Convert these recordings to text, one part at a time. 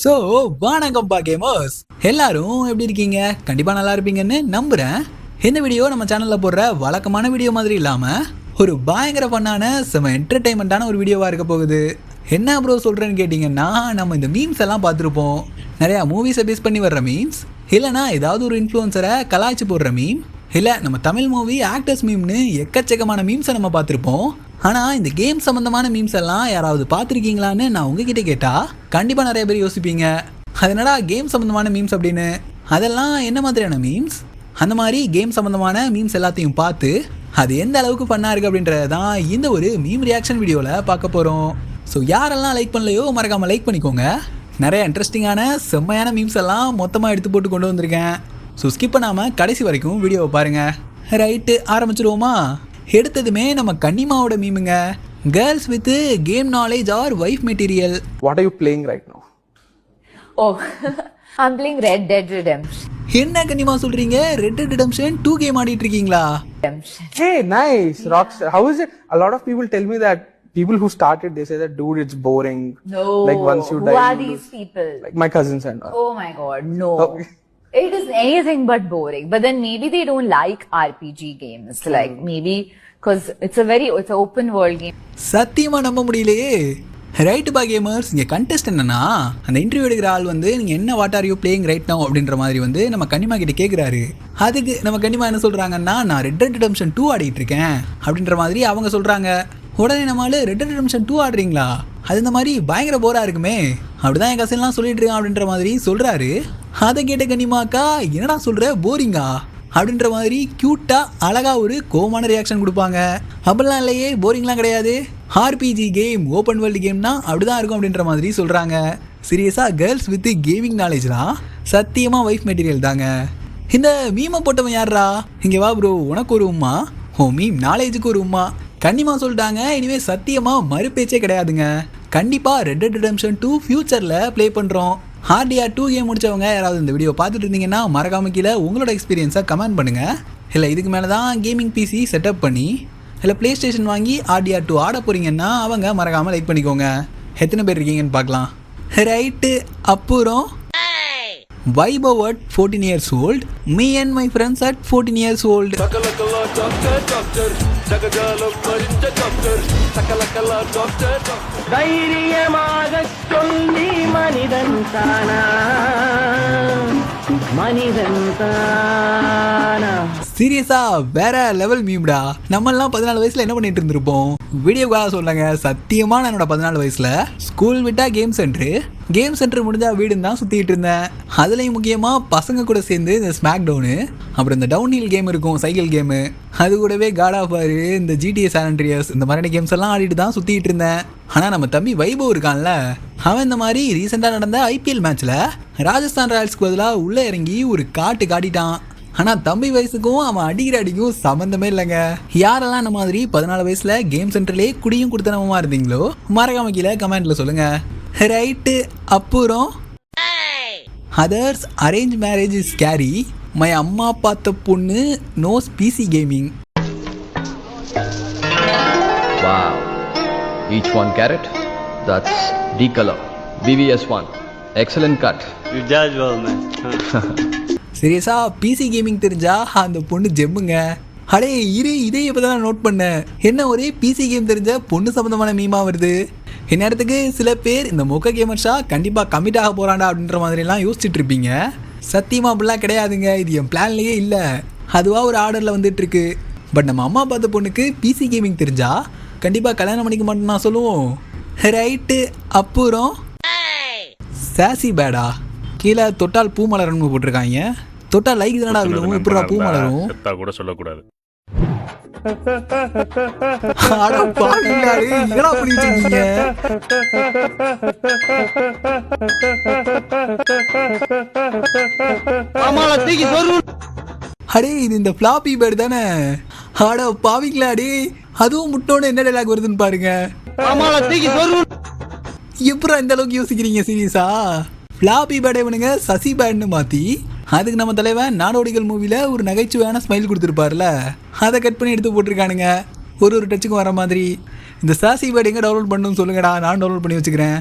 So வணக்கம்ப்பா gamers எல்லாரும் எப்படி இருக்கீங்க? கண்டிப்பாக நல்லா இருப்பீங்கன்னு நம்புகிறேன் இந்த வீடியோ நம்ம சேனலில் போடுற வழக்கமான வீடியோ மாதிரி இல்லாமல் ஒரு பயங்கர பண்ணான செம என்டர்டைன்மெண்ட்டான ஒரு வீடியோவாக இருக்க போகுது. என்ன ப்ரோ சொல்கிறேன்னு கேட்டிங்கன்னா நம்ம இந்த மீம்ஸ் எல்லாம் பார்த்துருப்போம். நிறையா மூவிஸை பேஸ் பண்ணி வர்ற மீம்ஸ் இல்லைனா ஏதாவது ஒரு இன்ஃப்ளூயன்சரை கலாய்ச்சி போடுற மீம் இல்லை நம்ம தமிழ் மூவி ஆக்டர்ஸ் மீம்னு எக்கச்சக்கமான மீம்ஸை நம்ம பார்த்துருப்போம். ஆனால் இந்த கேம் சம்மந்தமான மீம்ஸ் எல்லாம் யாராவது பார்த்துருக்கீங்களான்னு நான் உங்ககிட்ட கேட்டால் கண்டிப்பாக நிறைய பேர் யோசிப்பீங்க. அதனடா கேம் சம்மந்தமான மீம்ஸ் அப்படின்னு? அதெல்லாம் என்ன மாதிரியான மீம்ஸ் அந்த மாதிரி கேம் சம்மந்தமான மீம்ஸ் எல்லாத்தையும் பார்த்து அது எந்த அளவுக்கு பண்ணாருக்கு இருக்குது அப்படின்றது தான் இந்த ஒரு மீம் ரியாக்ஷன் வீடியோவில் பார்க்க போகிறோம் ஸோ யாரெல்லாம் லைக் பண்ணலையோ மறக்காமல் லைக் பண்ணிக்கோங்க. நிறைய இன்ட்ரெஸ்டிங்கான செம்மையான மீம்ஸ் எல்லாம் மொத்தமாக எடுத்து போட்டு கொண்டு வந்திருக்கேன். ஸோ ஸ்கிப் பண்ணாமல் கடைசி வரைக்கும் வீடியோவை பாருங்கள் ரைட்டு ஆரம்பிச்சிருவோமா? எடுத்ததுமே நம்ம கன்னிமாவோட மீமுங்க girls with game knowledge are wife material What are you playing right now? Oh, I'm playing Red Dead Redemption. என்ன கன்னிமா சொல்றீங்க ரெட் ரிடம்ஷன் டூ கேம் ஆடிட்டு இருக்கீங்களா. Hey, nice, Rockstar. How is it? A lot of people tell me that people who started, they say that, dude, it's boring. No. Like once you Who die, are you these people? Like my cousins and all. Oh my god, no. It is anything but boring. But then maybe they don't like RPG games. Like maybe because it's a very it's an open world game. சத்தியமா நம்ப முடியலையே. Right பா gamers இங்கே contest என்னன்னா அந்த interview எடுக்கிற ஆள் வந்து நீங்கள் என்ன what are you playing right no அப்படின்ற மாதிரி வந்து நம்ம கனிமா கிட்ட கேட்குறாரு அதுக்கு நம்ம கனிமா என்ன சொல்கிறாங்கன்னா நான் ரெட் டெட் ரிடம்ஷன் டூ ஆடிட்டு இருக்கேன். அப்படின்ற மாதிரி அவங்க சொல்கிறாங்க உடனே நம்மளால ரெட் டெட் ரிடம்ஷன் டூ ஆடுறீங்களா? அது இந்த மாதிரி பயங்கர போரா இருக்குமே. அப்படிதான் என் கசன்லாம் சொல்லிட்டு இருக்கான் அப்படின்ற மாதிரி சொல்கிறாரு அதை கேட்ட கனிமாக்கா என்னடா சொல்கிற போரிங்கா? அப்படின்ற மாதிரி க்யூட்டாக அழகாக ஒரு கோமான ரியாக்ஷன் கொடுப்பாங்க. அப்படிலாம் இல்லையே போரிங்லாம் கிடையாது. ஆர்பிஜி கேம் ஓப்பன் வேர்ல்டு கேம்னா அப்படிதான் இருக்கும் அப்படின்ற மாதிரி சொல்கிறாங்க சீரியஸாக கேர்ள்ஸ் வித் கேமிங் நாலேஜ்லாம் சத்தியமாக வைஃப் மெட்டீரியல் தாங்க. இந்த மீமை போட்டவன் யாரா இங்கே வா ப்ரோ உனக்கு ஒரு உம்மா ஓ மீம் நாலேஜுக்கு ஒரு உம்மா. கண்ணிமா சொல்லிட்டாங்க இனிமேல் சத்தியமாக மறுபேச்சே கிடையாதுங்க. கண்டிப்பாக ரெட் டெட் ரிடம்ஷன் டூ ஃப்யூச்சரில் ப்ளே பண்ணுறோம் ஹார்டிஆர் டூ கேம் முடிச்சவங்க யாராவது இந்த வீடியோ பார்த்துட்டு இருந்தீங்கன்னா மறக்காம கீழே உங்களோட எக்ஸ்பீரியன்ஸை கமெண்ட் பண்ணுங்கள் இல்லை இதுக்கு மேலே தான் கேமிங் பிசி செட்டப் பண்ணி இல்லை ப்ளே ஸ்டேஷன் வாங்கி ஆர்டிஆர் டூ ஆட போகிறீங்கன்னா அவங்க மறக்காமல் லைக் பண்ணிக்கோங்க. எத்தனை பேர் இருக்கீங்கன்னு பார்க்கலாம். ரைட்டு அப்புறம் Vaibhav at fourteen years old me and my friends at fourteen years old தைரியமாக சொல்லி மனிதன் தானா? மனிதன் தானா? சீரியஸா வேற லெவல் மீம்டா நம்மெல்லாம் பதினாலு வயசுல என்ன பண்ணிட்டு இருந்திருப்போம்? வீடியோக்காக சொல்லுங்க சத்தியமா நான் என்னோட பதினாலு வயசுல ஸ்கூல் விட்டா கேம் சென்டர் கேம் சென்டர் முடிஞ்சால் வீடுன்னு தான் சுற்றிட்டு இருந்தேன். அதுலேயும் முக்கியமாக பசங்க கூட சேர்ந்து இந்த ஸ்மாக் டவுனு அப்புறம் இந்த டவுன் ஹில் கேம் இருக்கும் சைக்கிள் கேமு அது கூடவே காட் ஆஃப் வார் இந்த ஜிடிஎஸ் சாலண்ட்ரியஸ் இந்த மாதிரியான கேம்ஸ் எல்லாம் ஆடிட்டு தான் சுற்றிட்டு இருந்தேன். ஆனால் நம்ம தம்பி வைபவ் இருக்கான்ல அவன் இந்த மாதிரி ரீசெண்டாக நடந்த ஐபிஎல் மேட்ச்சில் ராஜஸ்தான் ராயல்ஸ்க்கு பதிலாக உள்ளே இறங்கி ஒரு காட்டு காட்டிட்டான். ஆனால் தம்பி வயசுக்கும் அவன் அடிக்கிற அடிக்கும் சம்மந்தமே இல்லைங்க. யாரெல்லாம் இந்த மாதிரி பதினாலு வயசில் கேம் சென்டர்லேயே குடியும் கொடுத்தனமா இருந்தீங்களோ மறக்காம கீழே கமெண்ட்டில் சொல்லுங்கள் ரைட்டு அப்புறம் others arrange marriage is carry my அம்மா பார்த்த பொண்ணு knows PC gaming. Each one carat? That's D color. BVS1. Excellent cut. You judge well, man. சீரியஸா பிசி கேமிங் தெரிஞ்சா அந்த பொண்ணு ஜெம்முங்க அடே இரு இதே இப்போ தான் நோட் பண்ணேன் என்ன ஒரே பிசி கேம் தெரிஞ்ச பொண்ணு சம்மந்தமான மீமா வருது இந்நேரத்துக்கு சில பேர் இந்த மொக்க கேமர்ஸா கண்டிப்பாக கமிட் ஆக போகிறாண்டா அப்படின்ற மாதிரிலாம் யோசிச்சுட்டு இருப்பீங்க. சத்தியமாக அப்படிலாம் கிடையாதுங்க. இது என் பிளான்லேயே இல்லை. அதுவாக ஒரு ஆர்டரில் வந்துட்டு இருக்கு. பட் நம்ம அம்மா பார்த்த பொண்ணுக்கு பிசி கேமிங் தெரிஞ்சா கண்டிப்பாக கல்யாணம் பண்ணிக்க மாட்டோம் நான் சொல்லுவோம். ரைட்டு அப்புறம்? சாசி பேடா கீழே தொட்டால் பூ மலரும்னு போட்டிருக்காங்க. தொட்டால் லைக் தானடா விழுவும் எப்படா பூ மலரும். கூட சொல்லக்கூடாது. அட அடே இது இந்த ஃப்ளாப்பி பேர்டு தானே? அட பாவிங்களா டே அதுவும் முட்டோன்னு என்ன டைலாக் வருதுன்னு பாருங்க. எப்படா இந்த அளவுக்கு யோசிக்கிறீங்க சீரியஸா? ஃப்ளாப்பி பேடை இவனுங்க சசி பேட்னு மாற்றி அதுக்கு நம்ம தலைவன் நாடோடிகள் மூவியில் ஒரு நகைச்சுவையான ஸ்மைல் கொடுத்துருப்பார்ல. அதை கட் பண்ணி எடுத்து போட்டிருக்கானுங்க. ஒரு ஒரு டச்சுக்கும் வர மாதிரி. இந்த சாசி பேட் எங்கே டவுன்லோட் பண்ணணும்னு சொல்லுங்கடா நான் டவுன்லோட் பண்ணி வச்சுக்கிறேன்.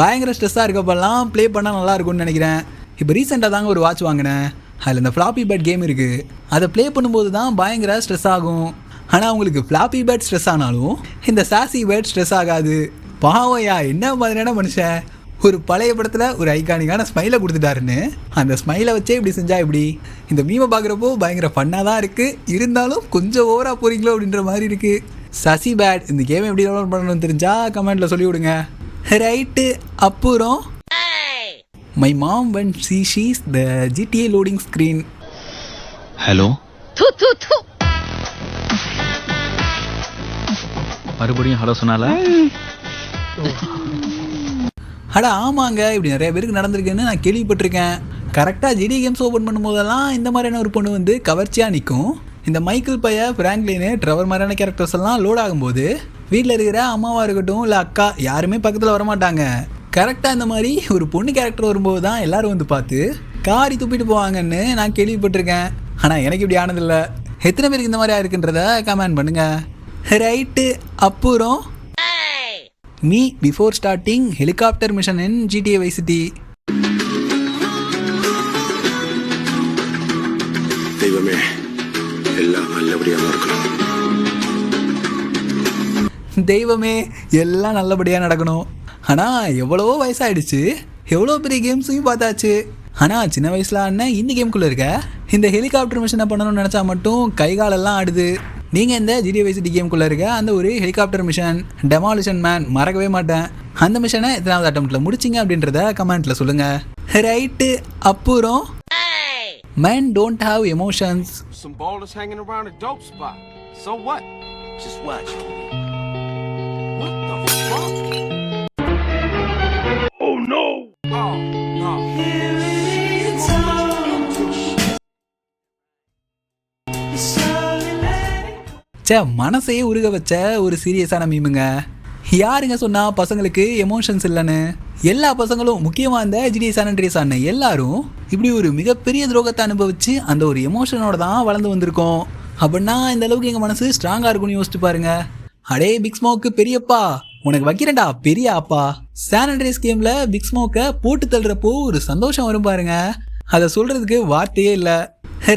பயங்கர ஸ்ட்ரெஸ்ஸாக இருக்கப்பெல்லாம் ப்ளே பண்ணால் நல்லா இருக்கும்னு நினைக்கிறேன். இப்போ ரீசெண்டாக தாங்க ஒரு வாட்ச் வாங்கினேன். அதில் இந்த ஃப்ளாப்பி பேட் கேம் இருக்குது அதை ப்ளே பண்ணும்போது தான் பயங்கர ஸ்ட்ரெஸ் ஆகும். ஆனால் உங்களுக்கு ஃப்ளாப்பி பேட் ஸ்ட்ரெஸ் ஆனாலும் இந்த சாசி பேட் ஸ்ட்ரெஸ் ஆகாது. பாவையா என்ன மாதிரியான மனுஷன்? ஒரு பழைய படத்தில் ஒரு ஐகானிக்கான ஸ்மைலை கொடுத்துட்டாருன்னு. அந்த ஸ்மைலை வச்சே இப்படி செஞ்சா இப்படி இந்த மீமை பார்க்குறப்போ பயங்கர ஃபன்னாக தான் இருக்குது இருந்தாலும் கொஞ்சம் ஓவராக போறீங்களோ அப்படின்ற மாதிரி இருக்குது சசி பேட் இந்த கேம் எப்படி டவுன்லோட் பண்ணணும்னு தெரிஞ்சா கமெண்ட்டில் சொல்லி விடுங்க. ரைட்டு அப்புறம் my mom when she sees the GTA loading screen. Hello மறுபடியும் ஹலோ சொன்னால அட ஆமாங்க. இப்படி நிறைய பேருக்கு நடந்திருக்குன்னு நான் கேள்விப்பட்டிருக்கேன். கரெக்டாக ஜிடி கேம்ஸ் ஓப்பன் பண்ணும்போதெல்லாம் இந்த மாதிரியான ஒரு பொண்ணு வந்து கவர்ச்சியாக நிற்கும் இந்த மைக்கேல் பைய ஃப்ராங்க்லினு ட்ரவர் மாதிரியான கேரக்டர்ஸ் எல்லாம் லோட் ஆகும்போது வீட்டில் இருக்கிற அம்மாவாக இருக்கட்டும் இல்லை அக்கா யாருமே பக்கத்தில் வரமாட்டாங்க. கரெக்டாக இந்த மாதிரி ஒரு பொண்ணு கேரக்டர் வரும்போது தான் எல்லோரும் வந்து பார்த்து காரி துப்பிட்டு போவாங்கன்னு நான் கேள்விப்பட்டிருக்கேன். ஆனால் எனக்கு இப்படி ஆனதில்லை. எத்தனை பேருக்கு இந்த மாதிரி இருக்குன்றத கமெண்ட் பண்ணுங்கள் ரைட்டு அப்புறம் me before starting helicopter mission in GTA Vice City தெய்வமே எல்லாம் நல்லபடியா இருக்கணும் தெய்வமே எல்லாம் நல்லபடியாக நடக்கணும் ஆனால் எவ்வளவோ வயசாயிடுச்சு எவ்வளோ பெரிய கேம்ஸையும் பார்த்தாச்சு ஆனால் சின்ன வயசில் அண்ணன் இந்த கேம்குள்ளே இருக்க இந்த ஹெலிகாப்டர் மிஷனை பண்ணணும்னு நினச்சா மட்டும் கை காலெல்லாம் ஆடுது நீங்கள் இந்த ஜிடிஏ வைசிட்டி கேம்குள்ளே இருக்க அந்த ஒரு ஹெலிகாப்டர் மிஷன் டெமாலிஷன் மேன் மறக்கவே மாட்டேன் அந்த மிஷனை எத்தனாவது அட்டம்ப்டில் முடிச்சிங்க அப்படின்றத கமெண்ட்டில் சொல்லுங்கள் ரைட்டு அப்புறம் men don't have emotions Some ballers hanging around a dope spot. So what? Just watch. What ச்சே மனசையே உருக வச்ச ஒரு சீரியஸான மீமுங்க யாருங்க சொன்னா பசங்களுக்கு எமோஷன்ஸ் இல்லைன்னு? எல்லா பசங்களும் முக்கியமாக இந்த ஜிடி சானன்ட்ரிஸ் ஆன எல்லாரும் இப்படி ஒரு மிகப்பெரிய துரோகத்தை அனுபவிச்சு அந்த ஒரு எமோஷனோட தான் வளர்ந்து வந்திருக்கோம். அப்படின்னா இந்த அளவுக்கு எங்கள் மனசு ஸ்ட்ராங்காக இருக்கும்னு யோசிச்சு பாருங்க. அடே பிக் ஸ்மோக்கு பெரியப்பா. உனக்கு வைக்கிறேன்டா பெரிய அப்பா சானிடரைஸ் கேமில் பிக் ஸ்மோக்கை போட்டு தள்ளுறப்போ ஒரு சந்தோஷம் வரும் பாருங்க. அதை சொல்கிறதுக்கு வார்த்தையே இல்லை.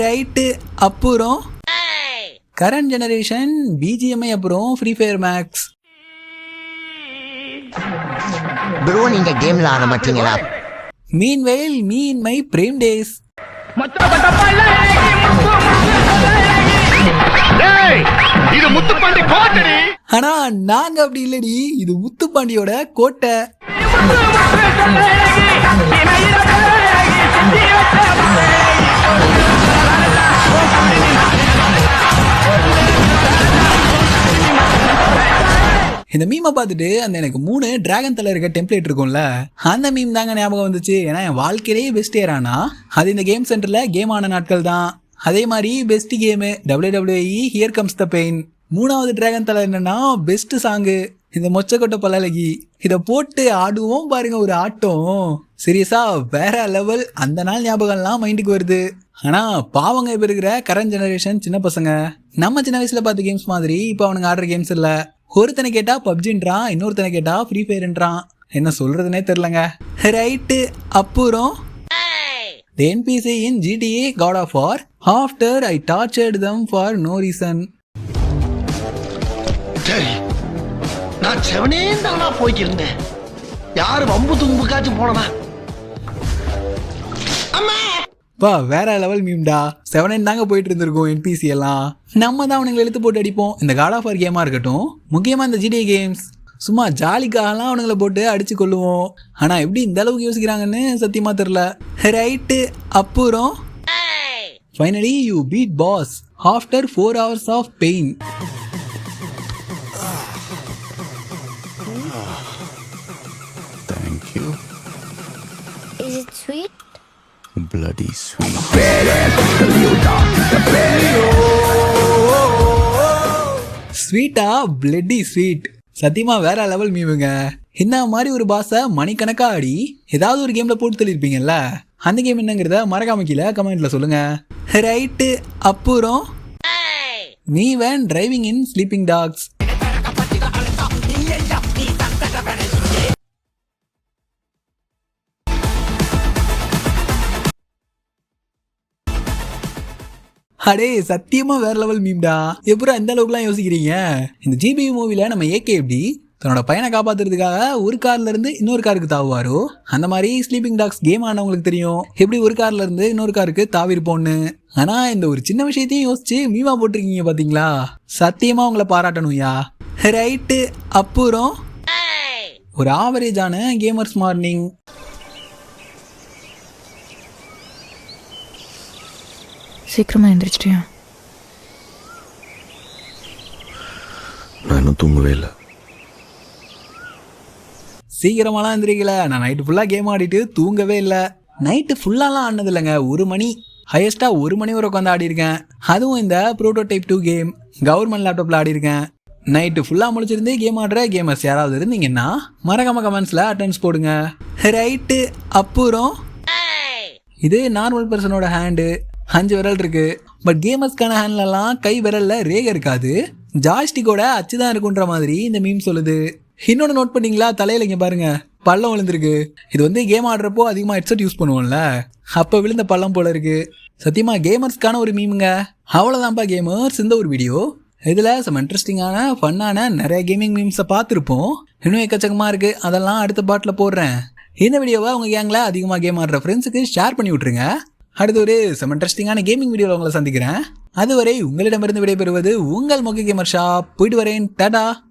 ரைட்டு அப்புறம் கரண்ட் ஜெனரேஷன் பிஜிஎம்ஐ அப்புறம் ஃப்ரீ ஃபயர் மேக்ஸ் ப்ரோ நீங்க கேம்ல ஆட மாட்டீங்களா? Meanwhile me in my prime days இது முத்துப்பாண்டி கோட்டடி. ஆனா நாங்க அப்படி இல்லடி. இது முத்துப்பாண்டியோட கோட்டை. இந்த மீமை பார்த்துட்டு அந்த எனக்கு மூணு டிராகன் தலை இருக்க டெம்ப்ளேட் இருக்கும்ல அந்த மீம் தாங்க ஞாபகம் வந்துச்சு. ஏன்னா என் வாழ்க்கையிலேயே பெஸ்ட் ஏரானா அது இந்த கேம் சென்டர்ல கேம் ஆன நாட்கள் தான். அதே மாதிரி best game W WE here comes the pain மூணாவது டிராகன் தலை என்னன்னா பெஸ்ட் சாங்கு இந்த மொச்சக்கொட்டை பல்லழகி. இதை போட்டு ஆடுவோம் பாருங்க ஒரு ஆட்டம். சீரியஸா வேற லெவல் அந்த நாள் ஞாபகம்லாம் மைண்டுக்கு வருது. ஆனா பாவங்க இப்ப இருக்கிற கரண்ட் ஜெனரேஷன் சின்ன பசங்க. நம்ம சின்ன வயசுல பார்த்த கேம்ஸ் மாதிரி இப்போ அவனுங்க ஆடுற கேம்ஸ் இல்லை. ஒருத்தனை கேட்டா பப்ஜின்றான் இன்னொருத்தனை கேட்டா ஃப்ரீ ஃபயர்ன்றான் என்ன சொல்றதுனே தெரிலங்க ரைட்டு அப்புறம் The NPC in GTA God of War after I tortured them for no reason. சரி நான் செவனே தானா போய்க்கிருந்தேன். யார் வம்பு தும்புக்காச்சும் போனனா வா வேற லெவல் மீம்டா செவன் தாங்க போயிட்டு இருந்திருக்கும் என்பிசி எல்லாம். நம்ம தான் அவனுங்களை எழுத்து போட்டு அடிப்போம். இந்த காட் ஆஃப் வார் கேமா இருக்கட்டும் முக்கியமா இந்த ஜிடிஏ கேம்ஸ் சும்மா ஜாலிக்காகலாம் அவனுங்களை போட்டு அடிச்சு கொள்ளுவோம் ஆனா எப்படி இந்த அளவுக்கு யோசிக்கிறாங்கன்னு சத்தியமா தெரில ரைட்டு அப்புறம் finally you beat boss after four hours of pain. Is it sweet? Bloody sweet. ஸ்வீட்டா பிளட்டி ஸ்வீட் சத்தியமா வேற லெவல் மீவுங்க. இந்த மாதிரி ஒரு பாஸை மணிக்கணக்கா ஆடி ஏதாவது ஒரு கேம்ல போட்டு தள்ளிருப்பீங்கல்ல அந்த கேம் என்னங்கிறத மறக்காம கீழே கமெண்ட்ல சொல்லுங்க. ரைட்டு அப்புறம் me van driving in Sleeping Dogs அடே சத்தியமா வேற லெவல் மீம்டா எப்பறம் இந்த அளவுக்குலாம் யோசிக்கிறீங்க? இந்த ஜிபி மூவில நம்ம ஏகே எப்படி? தன்னோட பையனை காப்பாத்துறதுக்காக ஒரு கார்ல இருந்து இன்னொரு காருக்கு தாவுவாரோ? அந்த மாதிரி ஸ்லீப்பிங் டாக்ஸ் கேம் ஆனவங்களுக்கு தெரியும். எப்படி ஒரு கார்ல இருந்து இன்னொரு காருக்கு தாவிருப்போம்னு? ஆனா இந்த ஒரு சின்ன விஷயத்தையும் யோசிச்சு மீமா போட்டிருக்கீங்க பாத்தீங்களா? சத்தியமா உங்களை பாராட்டணும்யா. ரைட்டு அப்புறம்? ஒரு ஆவரேஜான கேமர்ஸ் மார்னிங் சீக்கிரமா எந்திரிச்சிட்டியா? நான் இன்னும் தூங்கவே இல்லை. சீக்கிரமாலாம் எந்திரிக்கல. நான் நைட்டு ஃபுல்லாக கேம் ஆடிட்டு தூங்கவே இல்லை. நைட்டு ஃபுல்லாலாம் ஆடினது இல்லைங்க ஒரு மணி. ஹையஸ்ட்டாக ஒரு மணி வரை உட்காந்து ஆடிருக்கேன் அதுவும் இந்த ப்ரோட்டோடைப் டூ கேம் கவர்மெண்ட் லேப்டாப்பில் ஆடிருக்கேன் நைட்டு ஃபுல்லாக முடிச்சிருந்து கேம் ஆடுற கேமர்ஸ் யாராவது இருந்தீங்கன்னா மறக்காம கமெண்ட்ஸில் அட்டன்ஸ் போடுங்க. ரைட்டு அப்புறம்? இது நார்மல் பர்சனோட ஹேண்டு அஞ்சு விரல் இருக்கு. பட் கேமர்ஸ்க்கான ஹேண்ட்லலாம் கை விரல்ல ரேக இருக்காது. ஜாய்ஸ்டிக்கோட அச்சு தான் இருக்குன்ற மாதிரி இந்த மீம் சொல்லுது. இன்னொன்று நோட் பண்ணிங்களா? தலையில இங்க பாருங்க. பள்ளம் விழுந்திருக்கு. இது வந்து கேம் ஆடுறப்போ அதிகமாக ஹெட்செட் யூஸ் பண்ணுவோம்ல. அப்போ விழுந்த பள்ளம் போல இருக்கு. சத்தியமா கேமர்ஸ்க்கான ஒரு மீமுங்க அவ்வளோதான்ப்பா கேமர்ஸ் இந்த ஒரு வீடியோ இதில் சம் இன்ட்ரெஸ்டிங்கான ஃபன்னான நிறைய கேமிங் மீம்ஸை பார்த்துருப்போம். இன்னும் எக்கச்சக்கமாக இருக்குது அதெல்லாம் அடுத்த பாட்டில் போடுறேன். இந்த வீடியோவை உங்கள் கேங்கில் அதிகமாக கேம் ஆடுற ஃப்ரெண்ட்ஸுக்கு ஷேர் பண்ணி விட்ருங்க அடுத்து ஒரு சம் இன்ட்ரெஸ்டிங்கான கேமிங் வீடியோவில் உங்களை சந்திக்கிறேன். அதுவரை உங்களிடமிருந்து விடைபெறுவது உங்கள் மொக்க கேமர் ஷாப் போயிட்டு வரேன். டாடா.